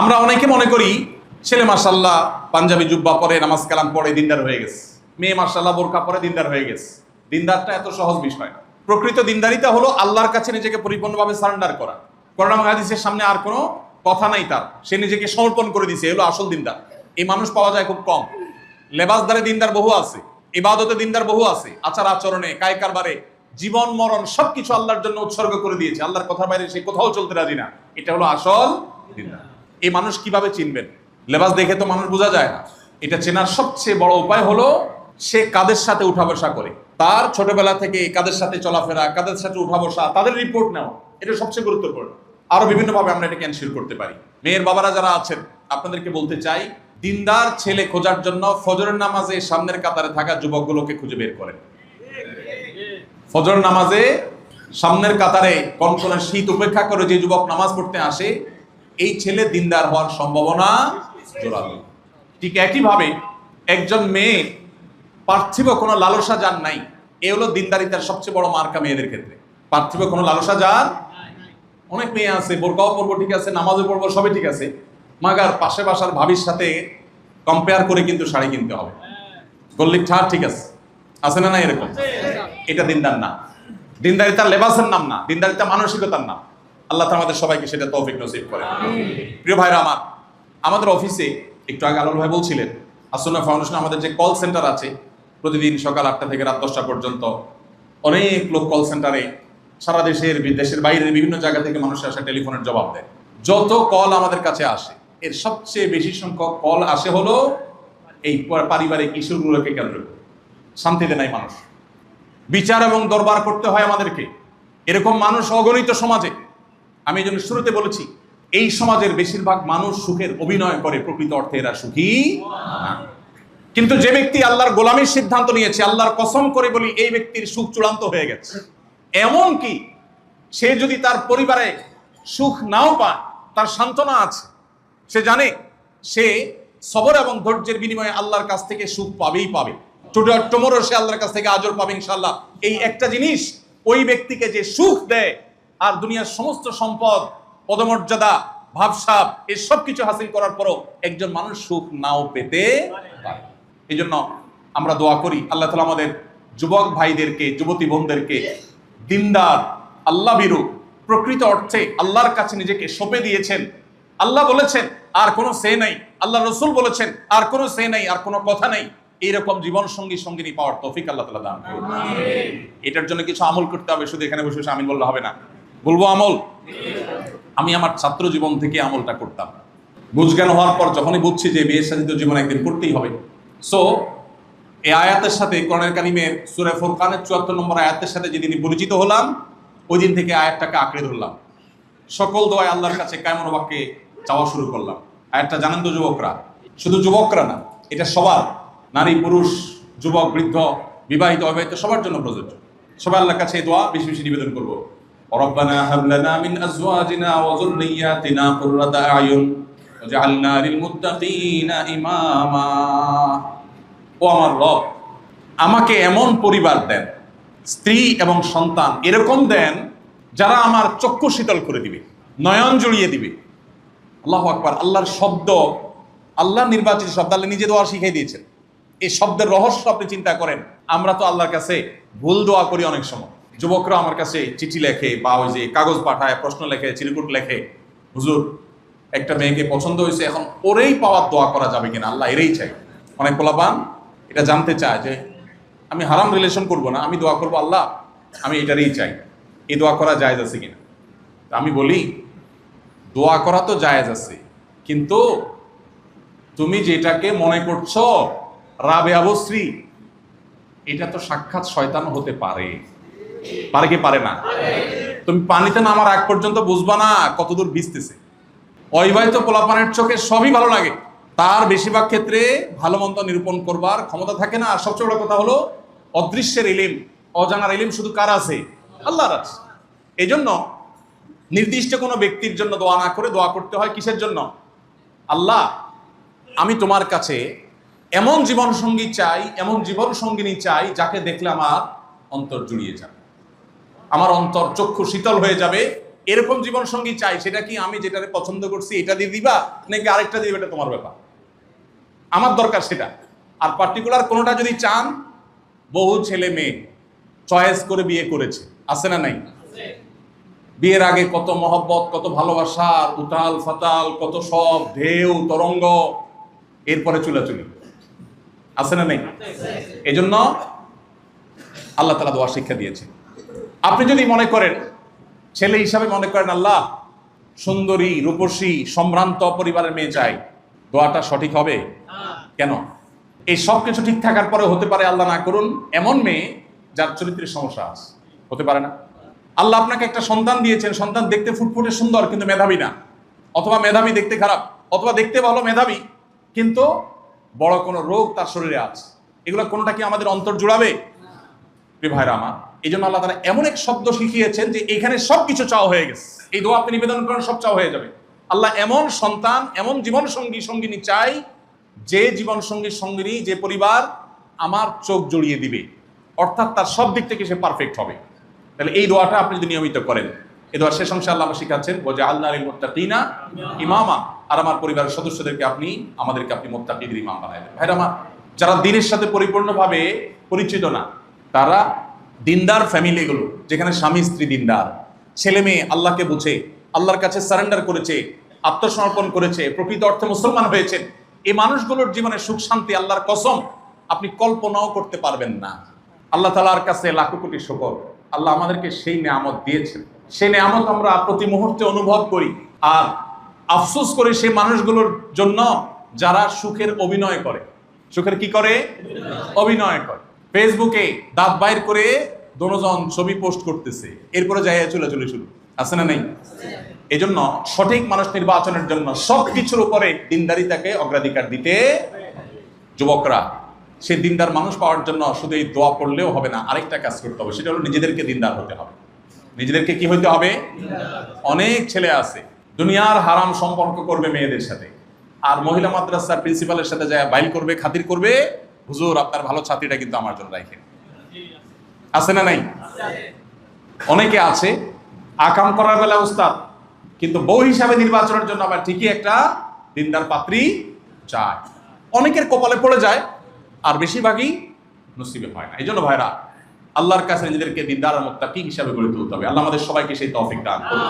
আমরা অনেকে মনে করি, ছেলে মাসাল্লাহ পাঞ্জাবি জুব্বা পরে নামাজ কালাম পরে দিনদার হয়ে গেছে। মেয়ে মাসাল্লাহ বোরকা পরে দিনদার হয়ে গেছে। দিনদারটা এত সহজ বিষয় না। প্রকৃত দিনদারিতা হলো আল্লাহর কাছে নিজেকে পরিপূর্ণভাবে সারেন্ডার করা। করোনা হাদিসের সামনে আর কোনো কথা নাই তার। সে নিজেকে সমর্পণ করে দিছে এগুলো আসল দিনদার। এই মানুষ পাওয়া যায় খুব কম। লেবাসদারে দিনদার বহু আছে, ইবাদতে দিনদার বহু আছে, আচার আচরণে, কায় কারবারে, জীবন, মরণ, সবকিছু আল্লাহর জন্য উৎসর্গ করে দিয়েছে। আল্লাহর কথা বাইরে সে কোথাও চলতে রাজি না। এটা হলো আসল দিনদার। এই মানুষ কীভাবে চিনবেন? লেবাস দেখে তো মানুষ বোঝা যায় না। এটা চেনার সবচেয়ে বড় উপায় হলো, সে কাদের সাথে উঠা বসা করে? তার ছোটবেলা থেকে কাদের সাথে চলাফেরা, কাদের সাথে উঠা বসা, তাদের রিপোর্ট নেওয়া, এটা সবচেয়ে গুরুত্বপূর্ণ। আরও বিভিন্নভাবে আমরা এটাকে ক্যান্সেল করতে পারি। মেয়ের বাবারা যারা আছেন, আপনাদেরকে বলতে চাই, দিনদার ছেলে খোঁজার জন্য ফজরের নামাজে সামনের কাতারে থাকা যুবকগুলোকে খুঁজে বের করেন। ফজর নামাজে সামনের কাতারে কনকনের শীত উপেক্ষা করে যে যুবক নামাজ পড়তে আসে এই ছেলে দিনদার হওয়ার সম্ভাবনা জোরালো। ঠিক একইভাবে একজন মেয়ে পার্থিব কোনো লালসা যান নাই এ হলো দিনদারিতার সবচেয়ে বড় মার্কা মেয়েদের ক্ষেত্রে। পার্থিব কোনো লালসা যান অনেক মেয়ে আছে বোরকাও পড়ব ঠিক আছে নামাজও পড়ব সবই ঠিক আছে মাগার পাশে বাসার ভাবির সাথে কম্পেয়ার করে কিন্তু শাড়ি কিনতে হবে। গল্লিক ঠার ঠিক আছে। আছে না না এরকম? এটা দিনদার না। দিনদারিতা লেবাসের নাম না দিনদারিতা মানসিকতার নাম। আল্লাহ আমাদের সবাইকে সেটা তৌফিক নসিব করে প্রিয় ভাইরা আমার আমাদের অফিসে একটু আগে আলোর ভাই বলছিলেন আসন্না ফাউন্ডেশন আমাদের যে কল সেন্টার আছে প্রতিদিন সকাল আটটা থেকে রাত দশটা পর্যন্ত অনেক লোক কল সেন্টারে সারা দেশের বিদেশের বাইরের বিভিন্ন জায়গা থেকে মানুষ আসে টেলিফোনের জবাব দেয়। যত কল আমাদের কাছে আসে এর সবচেয়ে বেশি সংখ্যক কল আসে হলো এই পারিবারিক ইস্যুগুলোকে কেন্দ্র করে। শান্তিতে নাই মানুষ। বিচার এবং দরবার করতে হয় আমাদেরকে। এরকম মানুষ অগণিত সমাজে আমি এই জন্য শুরুতে বলেছি, এই সমাজের বেশিরভাগ মানুষ সুখের অভিনয় করে, প্রকৃত অর্থে এরা সুখী কিন্তু যে ব্যক্তি আল্লাহর গোলামীর সিদ্ধান্ত নিয়েছে, আল্লাহর কসম করে বলি, এই ব্যক্তির সুখ চূড়ান্ত হয়ে গেছে। এমন কি, সে যদি তার পরিবারে সুখ নাও পায়, তার সান্ত্বনা আছে। সে জানে, সে সবর এবং ধৈর্যের বিনিময়ে আল্লাহর কাছ থেকে সুখ পাবেই পাবে। টুডে টুমোরো সে আল্লাহর কাছ থেকে আজর পাবে ইনশাল্লাহ এই একটা জিনিস, ওই ব্যক্তিকে যে সুখ দেয় আর দুনিয়ার সমস্ত সম্পদ পদমর্যাদা ভাবসাব এই সব কিছু হাসিল করার পরও একজন মানুষ সুখ নাও পেতে পারে। এই জন্য আমরা দোয়া করি আল্লাহ তালা আমাদের যুবক ভাইদেরকে যুবতী বোনদেরকে দিনদার আল্লাহ বিরু প্রকৃত অর্থে আল্লাহর কাছে নিজেকে সঁপে দিয়েছেন। আল্লাহ বলেছেন আর কোনো সে নাই। আল্লাহ রসুল বলেছেন আর কোনো সে নাই আর কোনো কথা নেই। এইরকম জীবন সঙ্গী সঙ্গিনী পাওয়ার তফিক আল্লাহ তালা দান এটার জন্য কিছু আমল করতে হবে শুধু এখানে বসে বসে আমিন বললে হবে না। বলব আমল? আমি আমার ছাত্র জীবন থেকে আমলটা করতাম। বুঝজ্ঞান হওয়ার পর যখনই বুঝছি যে বিয়ে সাজিত জীবন একদিন করতেই হবে। সো এই আয়াতের সাথে কোরআনের কারিমের সুরে ফুরকানের চুয়াত্তর নম্বর আয়াতের সাথে যেদিন পরিচিত হলাম, ওই দিন থেকে আয়াতটাকে আঁকড়ে ধরলাম। সকল দোয়ায় আল্লাহর কাছে কায়মন বাক্যে চাওয়া শুরু করলাম। আয়াতটা জানেন তো যুবকরা? শুধু যুবকরা না, এটা সবার। নারী, পুরুষ, যুবক, বৃদ্ধ, বিবাহিত, অবিবাহিত, সবার জন্য প্রযোজ্য। সবাই আল্লাহর কাছে দোয়া বেশি বেশি নিবেদন করব। ربنا هب لنا من ازواجنا وذرياتنا قرة اعين واجعلنا للمتقين اماما ও আমার রব আমাকে এমন পরিবার দেন স্ত্রী এবং সন্তান এরকম দেন যারা আমার চক্ষু শীতল করে দিবে নয়ন জড়িয়ে দিবে আল্লাহ আকবার আল্লাহর শব্দ আল্লাহ নির্বাচিত শব্দ আল্লাহ নিজে দোয়া শিখিয়ে দিয়েছেন এই শব্দের রহস্য আপনি চিন্তা করেন আমরা তো আল্লাহর কাছে ভুল দোয়া করি অনেক সময় যুবকরা আমার কাছে চিঠি লেখে বা ওই যে কাগজ পাঠায়, প্রশ্ন লেখে, চিরকুট লেখে, হুজুর, একটা মেয়েকে পছন্দ হয়েছে, এখন ওরেই পাওয়ার দোয়া করা যাবে কিনা? আল্লাহ এরেই চাই। অনেক পোলাপান এটা জানতে চায় যে, আমি হারাম রিলেশন করব না, আমি দোয়া করব আল্লাহ, আমি এটারই চাই। এই দোয়া করা জায়েজ আছে কিনা? আমি বলি, দোয়া করা তো জায়েজ আছে, কিন্তু তুমি যেটাকে মনে করছ রাবে আবশ্রী এটা তো সাক্ষাৎ শয়তান হতে পারে। পারে কি পারে না? তুমি পানিতে নামার আগ পর্যন্ত বুঝবা না কতদূর ভিজতেছে। অবিবাহিত পোলাপানের চোখে সবই ভালো লাগে। তার বেশিরভাগ ক্ষেত্রে ভালো মন্দ নিরূপণ করবার ক্ষমতা থাকে না। আর সবচেয়ে বড় কথা হলো, অদৃশ্যের ইলিম অজানার ইলিম শুধু কার আছে? আল্লাহর আছে। এই জন্য নির্দিষ্ট কোনো ব্যক্তির জন্য দোয়া না করে দোয়া করতে হয় কিসের জন্য? আল্লাহ, আমি তোমার কাছে এমন জীবন সঙ্গী চাই, এমন জীবন সঙ্গিনী চাই যাকে দেখলে আমার অন্তর জুড়িয়ে যাবে। আমার অন্তর চক্ষু শীতল হয়ে যাবে। এরকম জীবন সঙ্গী চাই সেটা কি আমি যেটারে পছন্দ করছি এটা দিয়ে দিবা নাকি আরেকটা দিবে এটা তোমার ব্যাপার। আমার দরকার সেটা। আর পার্টিকুলার কোনোটা যদি চান বহু ছেলে মেয়ে চয়েস করে বিয়ে করেছে। আছে না নাই? বিয়ের আগে কত মহব্বত কত ভালোবাসার উতাল ফাতাল কত সব ঢেউ তরঙ্গ এরপরে চুলাচুলি। আছে না নেই? এজন্য আল্লাহ তালা দোয়া শিক্ষা দিয়েছে। আপনি যদি মনে করেন, ছেলে হিসাবে মনে করেন, আল্লাহ, সুন্দরী, রূপসী, সম্ভ্রান্ত পরিবারের মেয়ে চাই, দোয়াটা সঠিক হবে? কেন? এই সব কিছু ঠিক থাকার পরে হতে পারে আল্লাহ না করুন, এমন মেয়ে যার চরিত্রের সমস্যা আছে। হতে পারে না। আল্লাহ আপনাকে একটা সন্তান দিয়েছেন, সন্তান দেখতে ফুটফুটে সুন্দর, কিন্তু মেধাবী না। অথবা মেধাবী দেখতে খারাপ, অথবা দেখতে ভালো, মেধাবী, কিন্তু বড় কোনো রোগ তার শরীরে আছে। এগুলো কোনোটা কি আমাদের অন্তর জুড়াবে? ভাইরা আমার এই জন্য আল্লাহ তারা এমন এক শব্দ শিখিয়েছেন যে এখানে সব কিছু চাওয়া হয়ে গেছে। এই দোয়া আপনি নিবেদন করেন, সব চাওয়া হয়ে যাবে। আল্লাহ এমন সন্তান, এমন জীবন সঙ্গী সঙ্গিনী চাই যে জীবন সঙ্গী সঙ্গিনী, যে পরিবার আমার চোখ জড়িয়ে দিবে। অর্থাৎ তার সব দিক থেকে সে পারফেক্ট হবে। তাহলে এই দোয়াটা আপনি যদি নিয়মিত করেন, এই দোয়ার শেষ অংশে আল্লাহ শিখাচ্ছেন বোঝা আল্লাহ মোত্তাকিনা ইমামা। আর আমার পরিবারের সদস্যদেরকে আপনি, আমাদেরকে আপনি মোত্তাকিদের ইমাম বানাইলেন ভাইরা আমার, যারা দিনের সাথে পরিপূর্ণভাবে পরিচিত না, তারা দিনদার ফ্যামিলি এগুলো যেখানে স্বামী, স্ত্রী দিনদার। ছেলে মেয়ে আল্লাহকে বুঝে, আল্লাহর কাছে সারেন্ডার করেছে, আত্মসমর্পণ করেছে, প্রকৃত অর্থে মুসলমান হয়েছেন। এই মানুষগুলোর জীবনে সুখ, শান্তি, আল্লাহর কসম আপনি কল্পনাও করতে পারবেন না। আল্লাহ তালার কাছে লাখো কোটি শকর। আল্লাহ আমাদেরকে সেই নিয়ামত দিয়েছেন। সেই নিয়ামত আমরা প্রতি মুহূর্তে অনুভব করি। আর আফসোস করে সেই মানুষগুলোর জন্য যারা সুখের অভিনয় করে। সুখের কি করে? অভিনয় করে। ফেসবুকে দাঁত বাইর করে দনোজন ছবি পোস্ট করতেছে। এরপরে যাই চলে চলে শুরু। আছে না নেই? এই জন্য সঠিক মানুষ নির্বাচনের জন্য সব কিছুর উপরে দিনদারিতাকে অগ্রাধিকার দিতে যুবকরা, সে দিনদার মানুষ পাওয়ার জন্য শুধু এই দোয়া পড়লেও হবে না, আরেকটা কাজ করতে হবে। সেটা হলো নিজেদেরকে দিনদার হতে হবে। নিজেদেরকে কি হইতে হবে? অনেক ছেলে আছে, দুনিয়ার হারাম সম্পর্ক করবে মেয়েদের সাথে। আর মহিলা মাদ্রাসার প্রিন্সিপালের সাথে যায় বাইল করবে, খাতির করবে হুজুর, আপনার ভালো ছাত্রীটা কিন্তু আমার জন্য রাখেন আছে না নাই? অনেকে আছে, আকাম করার বেলা উস্তাদ, কিন্তু বউ হিসাবে নির্বাচনের জন্য আবার ঠিকই একটা দিনদার পাত্রী চায়। অনেকের কপালে পড়ে যায়, আর বেশিরভাগই নসিবে হয় না। এই জন্য ভাইরা, আল্লাহর কাছে নিজেদেরকে দিনদার মুক্তাকি হিসাবে গড়ে তুলতে হবে। আল্লাহ আমাদের সবাইকে সেই তৌফিক দান করুন।